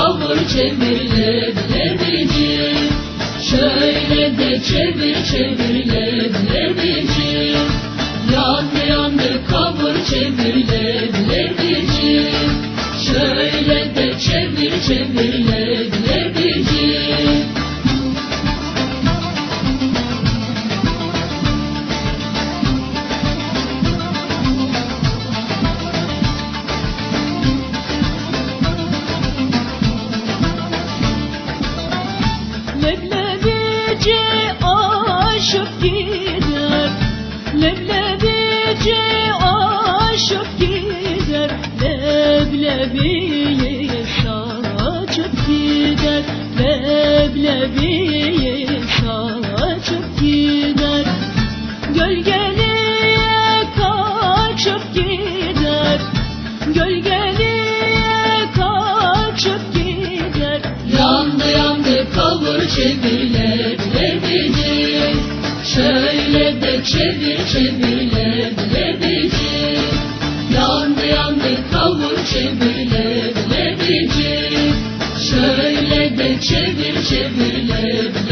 kavur çevir leblebici Şöyle de çevir çevir leblebici Yandı yandı kavur çevir leblebici Şöyle de çevir çevir aşık gider. Leblebici aşık gider. Leblebiyi saçıp gider. Leblebiyi saçıp gider. Gölgeliye kaçıp gider. Gölgeliye kaçıp gider. Yandı yandı kavur çevir Çevir çevir leblebici Yandı yandı kavur çevir leblebici Şöyle de çevir leblebici